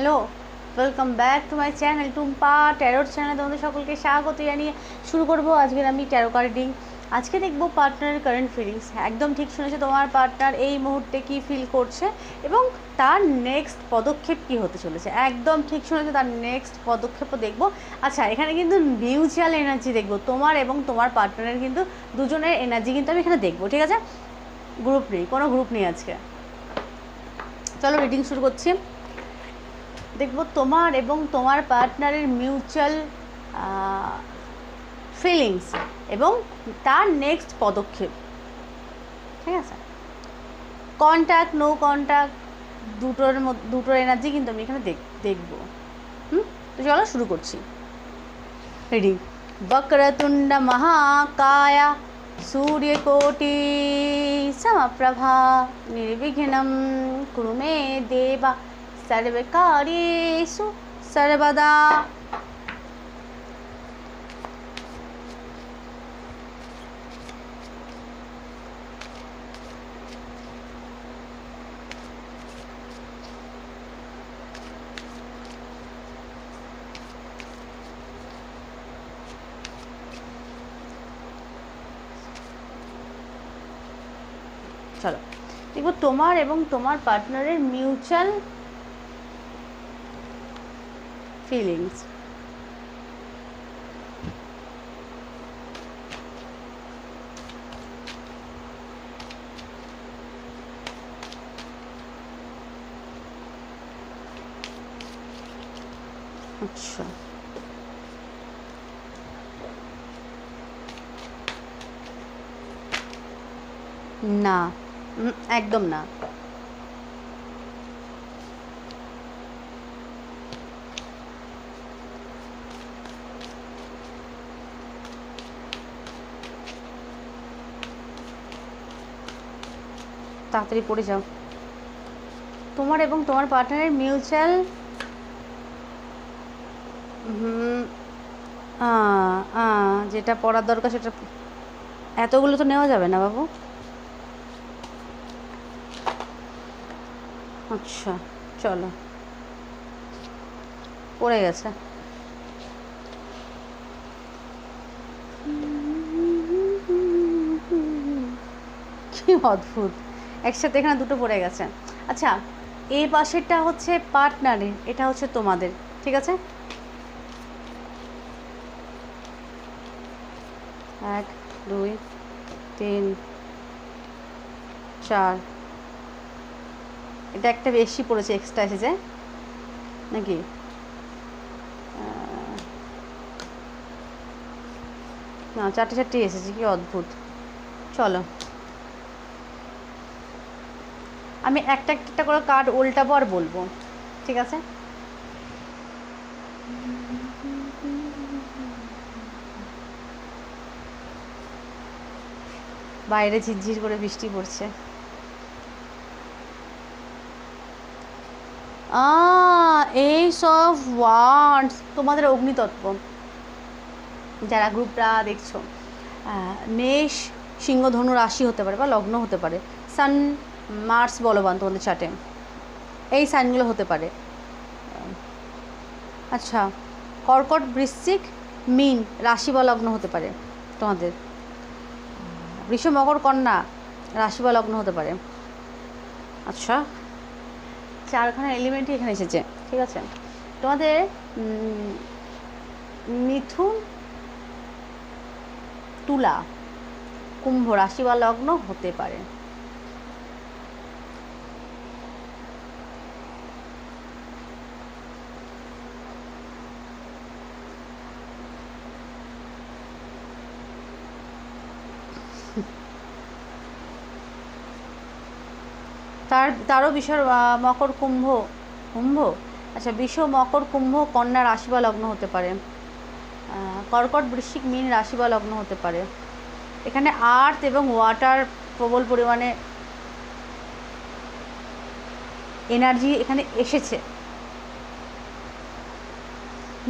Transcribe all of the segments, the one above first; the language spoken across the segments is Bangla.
Hello welcome back to my channel Tumpa ট্যারোর channel তোমাদের সকলকে স্বাগত জানিয়ে শুরু করব আজকের আমি ট্যারো কার্ডিং আজকে দেখব পার্টনারের কারেন্ট ফিলিংস একদম ঠিক শুনেছে তোমার পার্টনার এই মুহূর্তে কি ফিল করছে এবং তার নেক্সট পদক্ষেপ কি হতে চলেছে। একদম ঠিক শুনেছে তার নেক্সট পদক্ষেপও দেখব। আচ্ছা এখানে কিন্তু মিউচুয়াল এনার্জি দেখব। তোমার এবং তোমার পার্টনারের কিন্তু দুজনের এনার্জি কিন্তু আমি এখানে দেখব, ঠিক আছে? গ্রুপ নেই, কোনো গ্রুপ নেই আজকে। চলো রিডিং শুরু করছি। দেখব তোমার এবং তোমার পার্টনারের মিউচুয়াল ফিলিংস এবং তার নেক্সট পদক্ষেপ। ঠিক আছে? কন্ট্যাক্ট নো কন্ট্যাক্ট দুটোর দুটোর এনার্জি কিন্তু আমি এখানে দেখ, দেখব। হুম? তো চলো শুরু করছি। রিডিং বক্রতুণ্ড মহাকায় সূর্যকোটি সমপ্রভা নির্বিঘ্নম মে দেবা। সর্বকার্যেষু সর্বদা চলো দেখব তোমার এবং তোমার পার্টনারের মিউচুয়াল ফিলিংস আচ্ছা না উম, একদম না। তাড়াতাড়ি পড়ে যাও। তোমার এবং তোমার পার্টনারের মিউচুয়াল যেটা পড়ার দরকার সেটা এতগুলো তো নেওয়া যাবে না বাবু। আচ্ছা চলো। পড়ে গেছে। কি অদ্ভুত। একসাথে এখানে দুটো পড়ে গেছে। আচ্ছা এই পাশেরটা হচ্ছে পার্টনারের এটা হচ্ছে তোমাদের, ঠিক আছে? এক, দুই, তিন, চার। এটা একটা বেশি পড়েছে এক্সট্রা এসেছে। নাকি? না, চারটে চারটে এসেছে, কি অদ্ভুত। চলো। আমি একটা একটা করে কার্ড উল্টাবো আর বলব। ঠিক আছে? বাইরে ঝিরঝির করে বৃষ্টি পড়ছে। এই সব ওয়ার্ডস তোমাদের অগ্নিতত্ত্ব। যারা গ্রুপটা দেখছ মেষ সিংহ ধনু রাশি হতে পারে বা লগ্ন হতে পারে। সান মার্স বলবান তোমাদের চার্টে এই সাইনগুলো হতে পারে। আচ্ছা কর্কট বৃশ্চিক, মিন রাশি বা লগ্ন হতে পারে তোমাদের। বৃষ, মকর, কন্যা রাশি বা লগ্ন হতে পারে। আচ্ছা চারখানা এলিমেন্টই এখানে এসেছে, ঠিক আছে? তোমাদের মিথুন, তুলা, কুম্ভ রাশি বা লগ্ন হতে পারে। তার তারও আহ, মকর কুম্ভ কুম্ভ? আচ্ছা বিষ মকর কুম্ভ কন্যা রাশি বা লগ্ন হতে পারে। কর্কট বৃশ্চিক মীন রাশি বা লগ্ন হতে পারে। এখানে আর্থ এবং ওয়াটার প্রবল পরিমাণে এনার্জি এখানে এসেছে।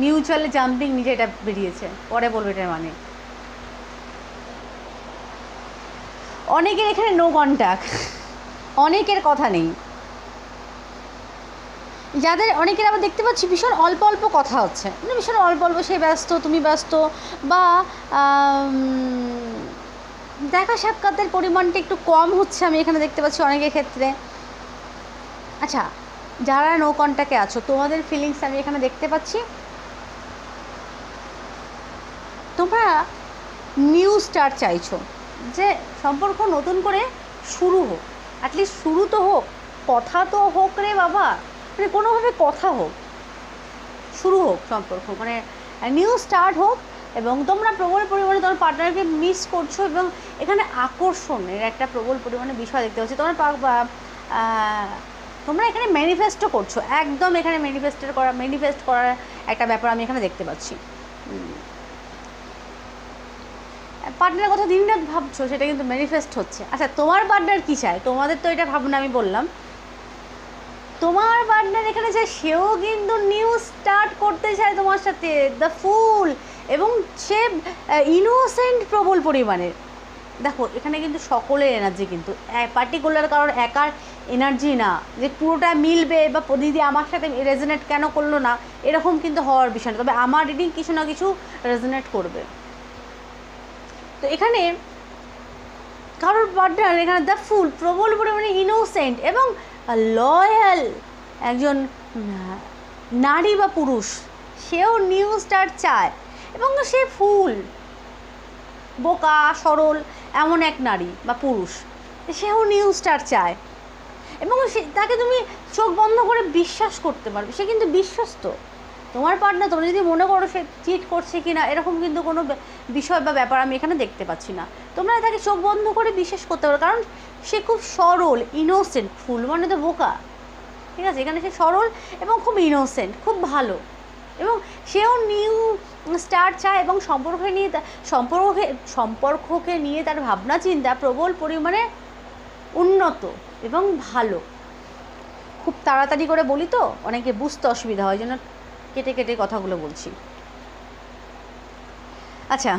মিউচুয়ালি জাম্পিং নিজে এটা বেরিয়েছে। পরে বলব এটার মানে। অনেকের এখানে নো কন্ট্যাক্ট অনেকের কথা নেই। যাদের অনেকের আবার দেখতে পাচ্ছি ভীষণ অল্প অল্প কথা হচ্ছে। মানে ভীষণ অল্প অল্প সে ব্যস্ত, তুমি ব্যস্ত বা দেখা সাক্ষাতের পরিমাণটা একটু কম হচ্ছে আমি এখানে দেখতে পাচ্ছি অনেকের ক্ষেত্রে। আচ্ছা যারা নো কন্ট্যাক্টে আছো, তোমাদের ফিলিংস আমি এখানে দেখতে পাচ্ছি। তোমরা নিউ স্টার চাইছো যে সম্পর্ক নতুন করে শুরু হোক। অ্যাটলিস্ট শুরু তো হোক, কথা তো হোক রে বাবা। মানে কোনোভাবে কথা হোক, শুরু হোক সম্পর্ক। মানে নিউ স্টার্ট হোক এবং তোমরা প্রবল পরিমাণে তোমার পার্টনারকে মিস করছ এবং এখানে আকর্ষণের একটা প্রবল পরিমাণে বিষয় দেখতে পাচ্ছি। তোমার তোমরা এখানে ম্যানিফেস্টও করছ। একদম এখানে ম্যানিফেস্টের করা ম্যানিফেস্ট করার একটা ব্যাপার আমি এখানে দেখতে পাচ্ছি। পার্টনারের কথা দিন রাত ভাবছ, সেটা কিন্তু ম্যানিফেস্ট হচ্ছে। আচ্ছা তোমার পার্টনার কী চায়? তোমাদের তো এটা ভাবনা আমি বললাম। তোমার পার্টনার এখানে চায় সেও কিন্তু নিউ স্টার্ট করতে চায় তোমার সাথে দ্য ফুল এবং সে ইনোসেন্ট প্রবল পরিমাণের দেখো, এখানে কিন্তু সকলের এনার্জি কিন্তু পার্টিকুলার কারোর একার এনার্জি না, যে পুরোটা মিলবে বা দিদি আমার সাথে রেজনেট কেন করল না, এরকম কিন্তু হওয়ার বিষয় না। তবে আমার রিডিং কিছু না কিছু রেজনেট করবে। তো এখানে কারোর পার্টনার এখানে দ্য ফুল প্রবল পরিমাণে ইনোসেন্ট এবং লয়াল একজন নারী বা পুরুষ, সেও নিউ স্টার চায় এবং সে ফুল বোকা, সরল, এমন এক নারী বা পুরুষ, সেও নিউ স্টার চায় এবং সে, তাকে তুমি চোখ বন্ধ করে বিশ্বাস করতে পারবে, সে কিন্তু বিশ্বস্ত। তোমার পার্টনার তোমরা যদি মনে করো সে চিট করছে কি না এরকম কিন্তু কোনো বিষয় বা ব্যাপার আমি এখানে দেখতে পাচ্ছি না। তোমরা তাকে চোখ বন্ধ করে বিশ্বাস করতে পারো, কারণ সে খুব সরল ইনোসেন্ট ফুল মানে তো বোকা। ঠিক আছে? এখানে সে সরল এবং খুব ইনোসেন্ট খুব ভালো। এবং সেও নিউ স্টার চায় এবং সম্পর্কে নিয়ে তা- সম্পর্কে সম্পর্ককে নিয়ে তার ভাবনা, চিন্তা প্রবল পরিমাণে উন্নত এবং ভালো। খুব তাড়াতাড়ি করে বলি তো, অনেকে বুঝতে অসুবিধা হয় জন্য কেটে কেটে কথাগুলো বলছি। আচ্ছা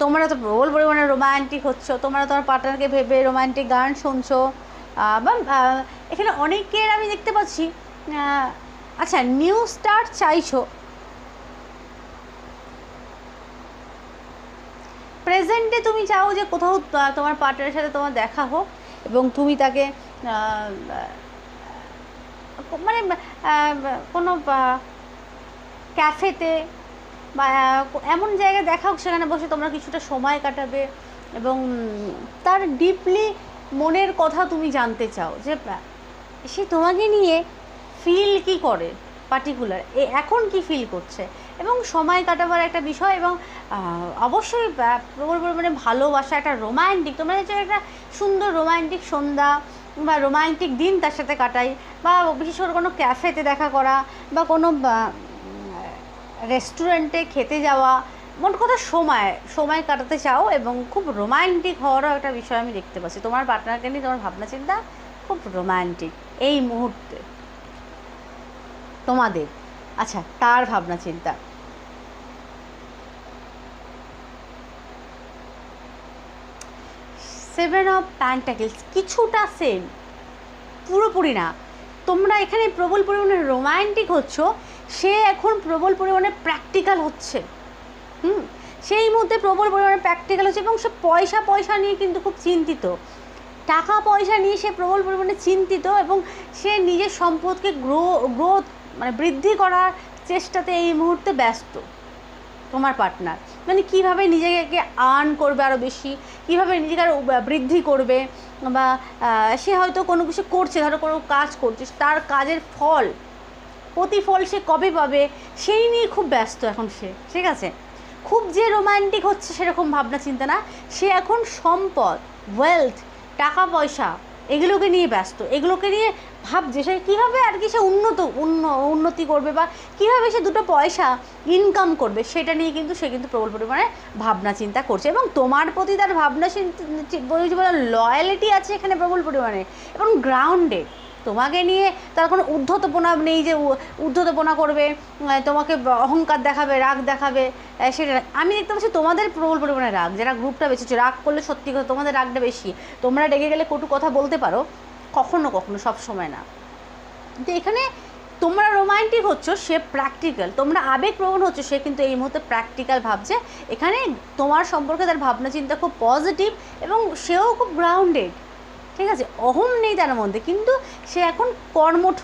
তোমরা তো প্রবল পরিমাণে রোমান্টিক হচ্ছ, তোমরা তোমার পার্টনারকে ভেবে রোমান্টিক গান শুনছো। বা এখানে অনেকের আমি দেখতে পাচ্ছি আচ্ছা নিউ স্টার্ট চাইছো। প্রেজেন্টে তুমি চাও যে কোথাও তোমার পার্টনারের সাথে তোমার দেখা হোক এবং তুমি তাকে মানে কোনো ক্যাফেতে বা এমন জায়গায় দেখা হোক, সেখানে বসে তোমরা কিছুটা সময় কাটাবে এবং তার ডিপলি মনের কথা তুমি জানতে চাও যে সে তোমাকে নিয়ে ফিল কি করে পার্টিকুলার এ, এখন কি ফিল করছে? এবং সময় কাটাবার একটা বিষয় এবং অবশ্যই প্রবল পরিমাণে ভালোবাসা, একটা রোমান্টিক তোমরা হচ্ছে একটা সুন্দর রোমান্টিক সন্ধ্যা বা রোমান্টিক দিন তার সাথে কাটাই বা বিশেষ করে কোনো ক্যাফেতে দেখা করা বা কোনো রেস্টুরেন্টে খেতে যাওয়া, মোট কথা সময় সময় কাটাতে চাও এবং খুব রোমান্টিক হওয়ারও একটা বিষয় আমি দেখতে পাচ্ছি। তোমার পার্টনারকে নিয়ে তোমার ভাবনা চিন্তা খুব রোমান্টিক এই মুহূর্তে। তোমাদের আচ্ছা তার ভাবনা চিন্তা সেভেন অফ প্যান্টাকেলস কিছুটা সেম পুরোপুরি না। তোমরা এখানে প্রবল পরিমাণে রোমান্টিক হচ্ছ সে এখন প্রবল পরিমাণে প্র্যাকটিক্যাল হচ্ছে। হুম? সেই মুহূর্তে প্রবল পরিমাণে প্র্যাকটিক্যাল হচ্ছে এবং সে পয়সা পয়সা নিয়ে কিন্তু খুব চিন্তিত। টাকা, পয়সা নিয়ে সে প্রবল পরিমাণে চিন্তিত এবং সে নিজের সম্পদকে গ্রো গ্রোথ মানে বৃদ্ধি করার চেষ্টাতে এই মুহূর্তে ব্যস্ত তোমার পার্টনার মানে কীভাবে নিজেকে আর্ন করবে আরও বেশি, কীভাবে নিজেকে আরও বৃদ্ধি করবে বা সে হয়তো কোনো কিছু করছে, ধরো কোনো কাজ করছে, তার কাজের ফল প্রতিফল সে কবে পাবে, সেই নিয়ে খুব ব্যস্ত এখন সে, ঠিক আছে? খুব যে রোমান্টিক হচ্ছে সেরকম ভাবনা চিন্তা না, সে এখন সম্পদ ওয়েলথ টাকা পয়সা, এগুলোকে নিয়ে ব্যস্ত। এগুলোকে নিয়ে ভাবছে, সে কীভাবে আর কি সে উন্নত, উন্ন- উন্নতি করবে বা কীভাবে সে দুটো পয়সা ইনকাম করবে, সেটা নিয়ে কিন্তু সে কিন্তু প্রবল পরিমাণে ভাবনা চিন্তা করছে এবং তোমার প্রতি তার ভাবনা চিন্তা লয়ালিটি আছে এখানে প্রবল পরিমাণে এবং গ্রাউন্ডেড তোমাকে নিয়ে তার কোনো উদ্ধতপনা নেই যে উদ্ধতপনা করবে তোমাকে অহংকার দেখাবে, রাগ দেখাবে সেটা আমি দেখতে পাচ্ছি তোমাদের প্রবল পরিমাণে রাগ, যারা গ্রুপটা বেঁচেছে রাগ করলে সত্যি কথা তোমাদের রাগটা বেশি। তোমরা রেগে গেলে কটু কথা বলতে পারো, কখনো কখনো সব সময় না। তো এখানে তোমরা রোমান্টিক হচ্ছ, সে প্র্যাকটিক্যাল তোমরা আবেগ আবেগপ্রবণ হচ্ছ, সে কিন্তু এই মুহূর্তে প্র্যাকটিক্যাল ভাবছে। এখানে তোমার সম্পর্কে তার ভাবনা চিন্তা খুব পজিটিভ এবং সেও খুব গ্রাউন্ডেড ঠিক আছে, অহম নেই তার মধ্যে, কিন্তু সে এখন কর্মঠ,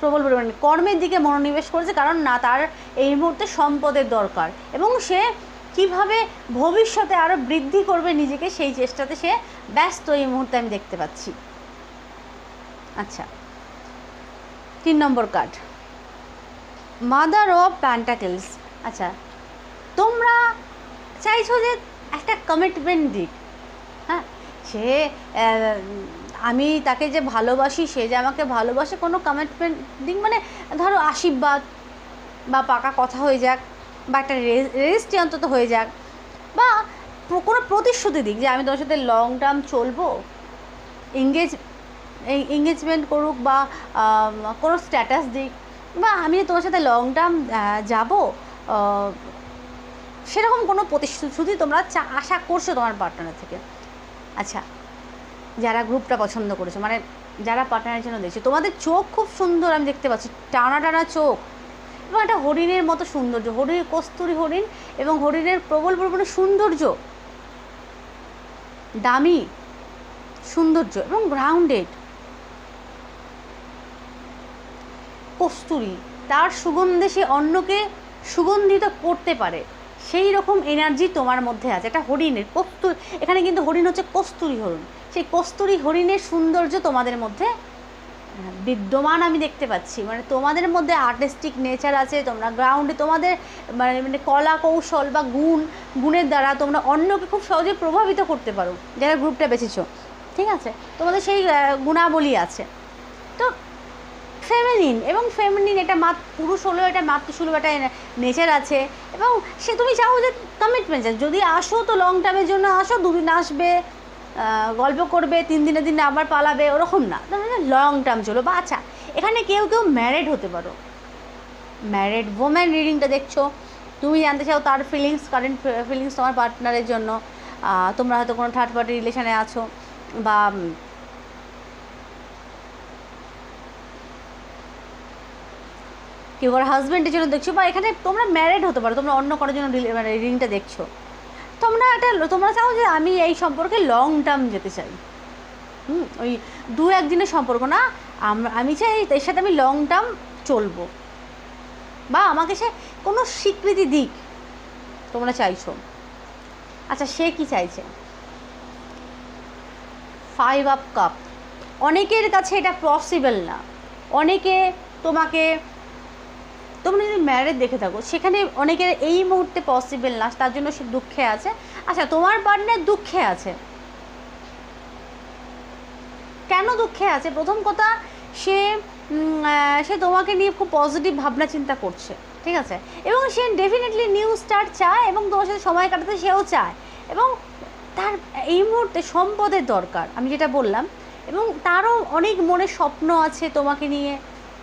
প্রবল পরিমাণে। কর্মের দিকে মনোনিবেশ করেছে কারণ না, তার এই মুহূর্তে সম্পদের দরকার। এবং সে কীভাবে ভবিষ্যতে আরও বৃদ্ধি করবে নিজেকে, সেই চেষ্টাতে সে ব্যস্ত এই মুহূর্তে আমি দেখতে পাচ্ছি। আচ্ছা তিন নম্বর কার্ড। Mother of pentacles. আচ্ছা তোমরা চাইছো যে একটা কমিটমেন্ট দিক। সে আমি তাকে যে ভালোবাসি, সে যে আমাকে ভালোবাসে, কোনো কমিটমেন্ট দিক মানে ধরো আশীর্বাদ বা পাকা কথা হয়ে যাক বা একটা রেজিস্ট্রি অন্তত হয়ে যাক বা কোনো প্রতিশ্রুতি দিক যে আমি তোমার সাথে লং টার্ম চলবো এঙ্গেজ এঙ্গেজমেন্ট করুক বা কোনো স্ট্যাটাস দিক বা আমি তোমার সাথে লং টার্ম যাব সেরকম কোনো প্রতিশ্রুতি তোমরা আশা করছ তোমার পার্টনার থেকে। আচ্ছা যারা গ্রুপটা পছন্দ করেছ মানে যারা পার্টনারের জন্য দেখছ, তোমাদের চোখ খুব সুন্দর, আমি দেখতে পাচ্ছি, টানা টানা চোখ। এবং একটা হরিণের মতো সৌন্দর্য হরিণ কস্তুরি হরিণ এবং হরিণের প্রবল পরিমাণে সৌন্দর্য। দামি, সৌন্দর্য এবং গ্রাউন্ডেড কস্তুরি, তার সুগন্ধে সে অন্যকে সুগন্ধিত করতে পারে। সেই রকম এনার্জি তোমার মধ্যে আছে। এটা হরিণের কস্তুর এখানে কিন্তু হরিণ হচ্ছে কস্তুরি হরিণ। সেই কস্তুরি হরিণের সৌন্দর্য তোমাদের মধ্যে বিদ্যমান আমি দেখতে পাচ্ছি। মানে তোমাদের মধ্যে আর্টিস্টিক নেচার আছে, তোমরা গ্রাউন্ডে তোমাদের মানে মানে কলা কৌশল বা গুণ, গুণের দ্বারা তোমরা অন্যকে খুব সহজে প্রভাবিত করতে পারো, যারা গ্রুপটা বেছেছো। ঠিক আছে? তোমাদের সেই গুণাবলী আছে। তো ফেমিনিন, এবং ফেমিনিন এটা মাত, পুরুষ হলেও এটা মাতৃসুলভ একটা নেচার আছে। এবং সে, তুমি চাও যে কমিটমেন্ট চাই যদি আসো তো লং টার্মের জন্য আসো, দুদিন আসবে গল্প করবে, তিন দিনের দিন আবার পালাবে, ওরকম না। লং টার্ম চলো। বা আচ্ছা এখানে কেউ কেউ ম্যারেড হতে পারো। ম্যারেড ওম্যান রিডিংটা দেখছ। তুমি জানতে চাও তার ফিলিংস কারেন্ট ফিলিংস তোমার পার্টনারের জন্য। তোমরা হয়তো কোনো থার্ড পার্টি রিলেশানে আছো, বা কেউ কারও হাজব্যান্ডের জন্য দেখছ বা এখানে তোমরা ম্যারেড হতে পারো, তোমরা অন্য কারোর জন্য মানে রিডিংটা দেখছ। তোমরা একটা, তোমরা চাও যে আমি এই সম্পর্কে লং টার্ম যেতে চাই। হুম, ওই দু একদিনের সম্পর্ক না, আমি চাই এর সাথে আমি লং টার্ম চলবো। বা আমাকে সে কোনো স্বীকৃতি দিক, তোমরা চাইছো। আচ্ছা সে কি চাইছে? ফাইভ আপ কাপ অনেকের কাছে এটা পসিবল না। অনেকে তোমাকে তোমরা যদি ম্যারেজ দেখে থাকো, সেখানে অনেকের এই মুহূর্তে পসিবল না, তার জন্য সে দুঃখে আছে। আচ্ছা তোমার পার্টনার দুঃখে আছে। কেন দুঃখে আছে? প্রথম কথা, সে সে তোমাকে নিয়ে খুব পজিটিভ ভাবনা চিন্তা করছে, ঠিক আছে? এবং সে ডেফিনেটলি নিউ স্টার্ট চায় এবং তোমার সাথে সময় কাটাতে সেও চায়। এবং তার, এই মুহূর্তে সম্পদের দরকার, আমি যেটা বললাম। এবং তারও অনেক মনে স্বপ্ন আছে তোমাকে নিয়ে,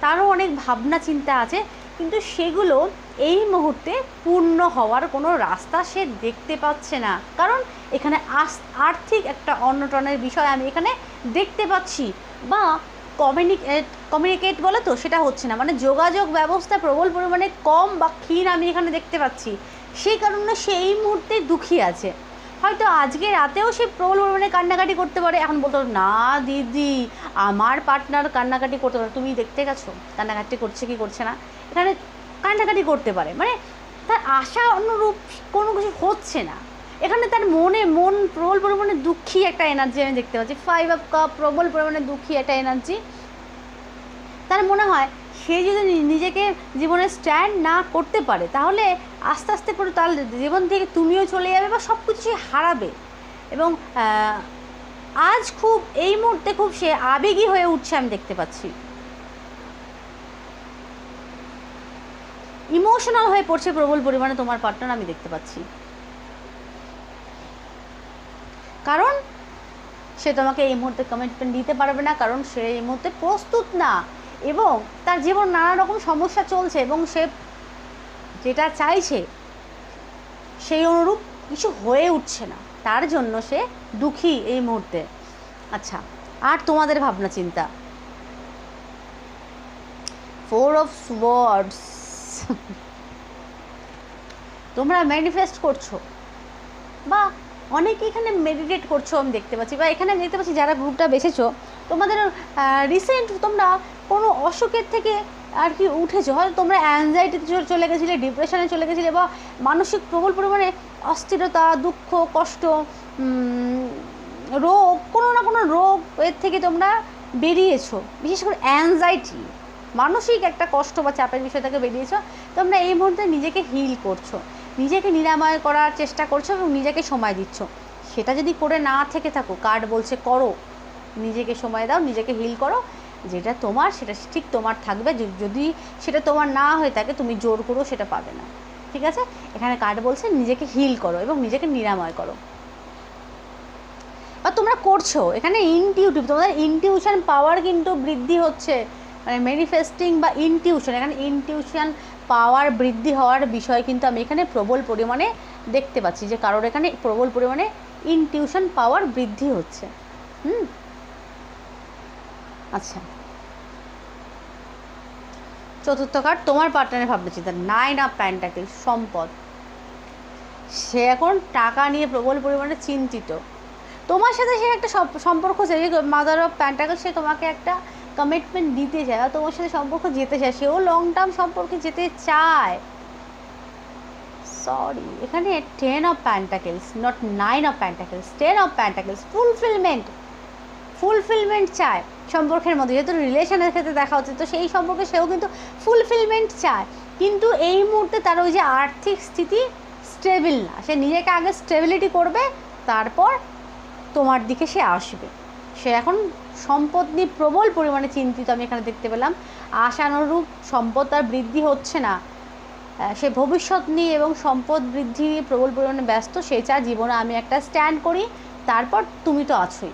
তারও অনেক ভাবনা চিন্তা আছে। কিন্তু সেগুলো এই মুহূর্তে পূর্ণ হওয়ার কোনো রাস্তা সে দেখতে পাচ্ছে না। কারণ এখানে আর্থিক একটা অন্যটনের বিষয় আমি এখানে দেখতে পাচ্ছি বা কমিউনিকেট কমিউনিকেট বলে তো সেটা হচ্ছে না। মানে যোগাযোগ ব্যবস্থা প্রবল পরিমাণে কম বা ক্ষীণ আমি এখানে দেখতে পাচ্ছি। সেই কারণে সে এই মুহূর্তে দুঃখী আছে। হয়তো আজকে রাতেও সে প্রবল পরিমাণে কান্নাকাটি করতে পারে। এখন বলতো, না, দিদি, আমার পার্টনার কান্নাকাটি করতে পারে। তুমি দেখতে গেছো, কান্নাকাটি করছে কি করছে না? এখানে কান্নাকাটি করতে পারে। মানে তার আশা অনুরূপ কোনো কিছু হচ্ছে না। এখানে তার মনে, মন প্রবল পরিমাণে দুঃখী একটা এনার্জি আমি দেখতে পাচ্ছি। ফাইভ আপ কাপ প্রবল পরিমাণে দুঃখী একটা এনার্জি তার মনে হয়, সে যদি নিজেকে জীবনে স্ট্যান্ড না করতে পারে, তাহলে আস্তে আস্তে করে তার জীবন থেকে তুমিও চলে যাবে বা সব কিছু সে হারাবে। এবং আজ খুব, এই মুহূর্তে খুব সে আবেগী হয়ে উঠছে আমি দেখতে পাচ্ছি। ইমোশনাল হয়ে পড়ছে প্রবল পরিমাণে তোমার পার্টনার আমি দেখতে পাচ্ছি। কারণ, সে তোমাকে এই মুহূর্তে কমিটমেন্ট দিতে পারবে না, কারণ সে এই মুহূর্তে প্রস্তুত না। এবং তার জীবন নানা রকম সমস্যা চলছে এবং সে যেটা চাইছে, সেই অনুরূপ কিছু হয়ে উঠছে না। তার জন্য সে দুঃখী এই মুহূর্তে। আচ্ছা আর তোমাদের ভাবনা চিন্তা? ফোর অফ ওয়ার্ডস তোমরা ম্যানিফেস্ট করছ। বা অনেকে এখানে মেডিটেট করছ, আমি দেখতে পাচ্ছি। বা এখানে দেখতে পাচ্ছি, যারা গ্রুপটা বেছেছো, তোমাদের রিসেন্ট তোমরা কোনো অসুখের থেকে আর কি উঠেছো? হয়তো তোমরা অ্যাংজাইটিতে চলে গেছিলে ডিপ্রেশনে চলে গেছিলে বা মানসিক প্রবল পরিমাণে অস্থিরতা, দুঃখ, কষ্ট রোগ, কোনো না কোনো রোগ এর থেকে তোমরা বেরিয়েছো। বিশেষ করে অ্যাংজাইটি মানসিক একটা কষ্ট বা চাপের বিষয় থেকে বেরিয়েছো, তোমরা এই মুহূর্তে নিজেকে হিল করছ। নিজেকে নিরাময় করার চেষ্টা করছ এবং নিজেকে সময় দিচ্ছ। সেটা যদি করে না থেকে থাকো কার্ড বলছে করো, নিজেকে সময় দাও, নিজেকে হিল করো যেটা তোমার, সেটা ঠিক তোমার থাকবে। যদি সেটা তোমার না হয়ে থাকে, তুমি জোর করো সেটা পাবে না। ঠিক আছে? এখানে কার্ড বলছে, নিজেকে হিল করো এবং নিজেকে নিরাময় করো। বা তোমরা করছ। এখানে ইনটিউটিভ তোমাদের ইনটিউশন পাওয়ার কিন্তু বৃদ্ধি হচ্ছে। মানে ম্যানিফেস্টিং বা ইনটিউশন এখানে ইনটিউশন পাওয়ার বৃদ্ধি হওয়ার বিষয় কিন্তু আমি এখানে প্রবল পরিমাণে দেখতে পাচ্ছি যে কারোর এখানে প্রবল পরিমাণে ইনটিউশন পাওয়ার বৃদ্ধি হচ্ছে। হুম? আচ্ছা। চতুর্থ কার্ড তোমার পার্টনারের ভাবনা চিন্তা নাইন অফ প্যান্টাকেল সম্পদ। সে এখন টাকা নিয়ে প্রবল পরিমাণে চিন্তিত। তোমার সাথে সে একটা সম্পর্ক চাই মাদার অফ প্যান্টাকেল সে তোমাকে একটা কমিটমেন্ট দিতে চায়, আর তোমার সাথে সম্পর্ক যেতে চায়, সেও লং টার্ম সম্পর্কে যেতে চায়। সরি এখানে ten of pentacles not nine of pentacles ten of pentacles fulfilment fulfilment চায়। সম্পর্কের মধ্যে, যেহেতু রিলেশনের ক্ষেত্রে দেখা হচ্ছে, তো সেই সম্পর্কে সেও কিন্তু ফুলফিলমেন্ট চায়। কিন্তু এই মুহূর্তে তার ওই যে আর্থিক স্থিতি স্টেবিল না। সে নিজেকে আগে স্টেবিলিটি করবে, তারপর তোমার দিকে সে আসবে। সে এখন সম্পদ নিয়ে প্রবল পরিমাণে চিন্তিত, আমি এখানে দেখতে পেলাম। আশানুরূপ সম্পদ তার বৃদ্ধি হচ্ছে না। সে ভবিষ্যৎ নিয়ে এবং সম্পদ বৃদ্ধি নিয়ে প্রবল পরিমাণে ব্যস্ত, সে চা জীবনে আমি একটা স্ট্যান্ড করি, তারপর তুমি তো আছোই।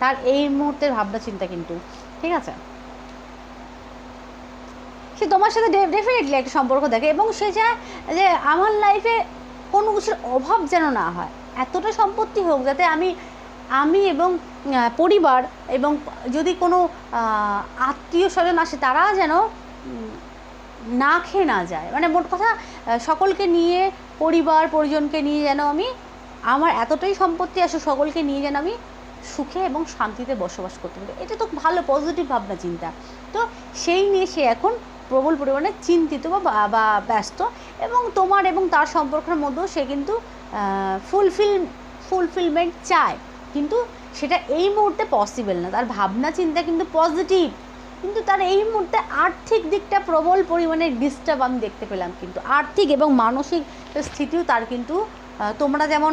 তার এই মুহূর্তের ভাবনা চিন্তা কিন্তু, ঠিক আছে? সে তোমার সাথে ডেফিনেটলি একটা সম্পর্ক দেখে এবং সে চায় যে আমার লাইফে কোনো কিছুর অভাব যেন না হয়। এতটা সম্পত্তি হোক যাতে আমি আমি এবং পরিবার এবং যদি কোনো আত্মীয় স্বজন আসে তারা যেন না খেয়ে না যায়। মানে মোট কথা সকলকে নিয়ে পরিবার পরিজনকে নিয়ে যেন আমি, আমার এতটাই সম্পত্তি আসে সকলকে নিয়ে যেন আমি সুখে এবং শান্তিতে বসবাস করতে পারি। এটা তো ভালো পজিটিভ ভাবনা, চিন্তা। তো সেই নিয়ে সে এখন প্রবল পরিমাণে চিন্তিত বা ব্যস্ত এবং তোমার এবং তার সম্পর্কের মধ্যেও সে কিন্তু ফুলফিল ফুলফিলমেন্ট চায়। কিন্তু সেটা এই মুহূর্তে পসিবল না। তার ভাবনা, চিন্তা কিন্তু পজিটিভ কিন্তু তার এই মুহূর্তে আর্থিক দিকটা প্রবল পরিমাণে ডিস্টার্ব আমি দেখতে পেলাম কিন্তু। আর্থিক এবং মানসিক স্থিতিও তার কিন্তু তোমরা যেমন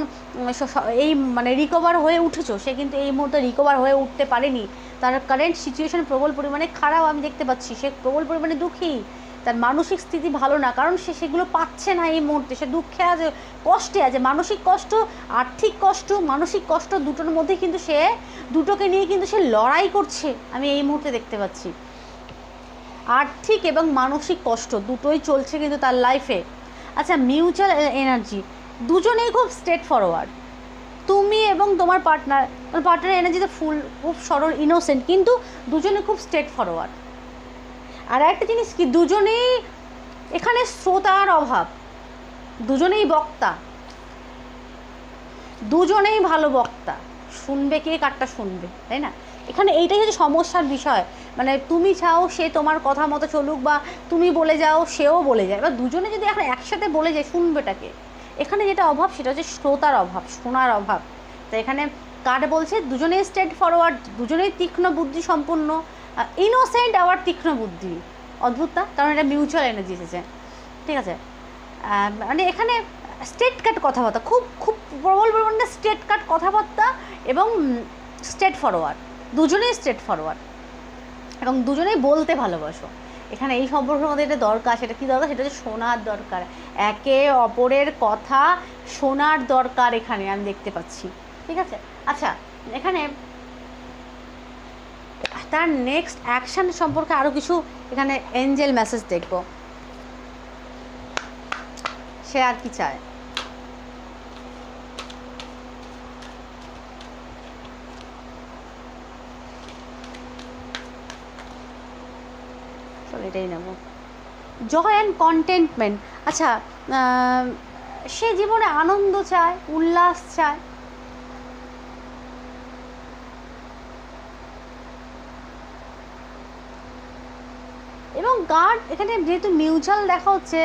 এই মানে রিকভার হয়ে উঠেছো, সে কিন্তু এই মুহূর্তে রিকভার হয়ে উঠতে পারেনি। তার কারেন্ট সিচুয়েশন প্রবল পরিমাণে খারাপ আমি দেখতে পাচ্ছি। সে প্রবল পরিমাণে দুঃখী। তার মানসিক স্থিতি ভালো না, কারণ সে সেগুলো পাচ্ছে না এই মুহূর্তে। সে দুঃখে আছে, কষ্টে আছে। মানসিক কষ্ট, আর্থিক কষ্ট, মানসিক কষ্ট দুটোর মধ্যে কিন্তু সে, দুটোকে নিয়ে কিন্তু সে লড়াই করছে, আমি এই মুহূর্তে দেখতে পাচ্ছি। আর্থিক এবং মানসিক কষ্ট দুটোই চলছে কিন্তু তার লাইফে আচ্ছা মিউচুয়াল এনার্জি দুজনেই খুব স্ট্রেট ফরওয়ার্ড তুমি এবং তোমার পার্টনার পার্টনার এনার্জিতে ফুল খুব সরল ইনোসেন্ট কিন্তু দুজনে খুব স্ট্রেট ফরওয়ার্ড আর একটা জিনিস কি, দুজনেই এখানে শ্রোতার অভাব। দুজনেই বক্তা। দুজনেই ভালো বক্তা। শুনবে কে, কারটা শুনবে, তাই না? এখানে এইটাই হচ্ছে সমস্যার বিষয়। মানে তুমি চাও সে তোমার কথা মতো চলুক বা তুমি বলে যাও, সেও বলে যায়। বা দুজনে যদি এখন একসাথে বলে যায় শুনবেটাকে এখানে যেটা অভাব সেটা হচ্ছে শ্রোতার অভাব, শোনার অভাব। তো এখানে কার্ড বলছে, দুজনেই স্ট্রেট ফরওয়ার্ড, দুজনেই তীক্ষ্ণ বুদ্ধি সম্পূর্ণ ইনোসেন্ট আবার তীক্ষ্ণ বুদ্ধি। অদ্ভুত না? কারণ এটা মিউচুয়াল এনার্জি এসেছে। ঠিক আছে? মানে এখানে স্টেট কাট কথাবার্তা, খুব খুব প্রবল পরিমাণে স্টেট কাট কথাবার্তা এবং স্টেট ফরওয়ার্ড, দুজনেই স্টেট ফরওয়ার্ড এবং দুজনেই বলতে ভালোবাসো। এখানে এই সম্পর্কের মধ্যে এটা দরকার, সেটা কী দরকার? সেটা হচ্ছে শোনার দরকার। একে অপরের কথা শোনার দরকার এখানে আমি দেখতে পাচ্ছি। ঠিক আছে? আচ্ছা এখানে তার নেক্সট অ্যাকশান সম্পর্কে আরও কিছু এখানে এঞ্জেল মেসেজ দেখব। সে আর কি চায়? এটাই নেব। জয় অ্যান্ড কন্টেন্টমেন্ট আচ্ছা সে জীবনে আনন্দ চায়, উল্লাস চায়? এবং গার্ড এখানে যেহেতু মিউচুয়াল দেখা হচ্ছে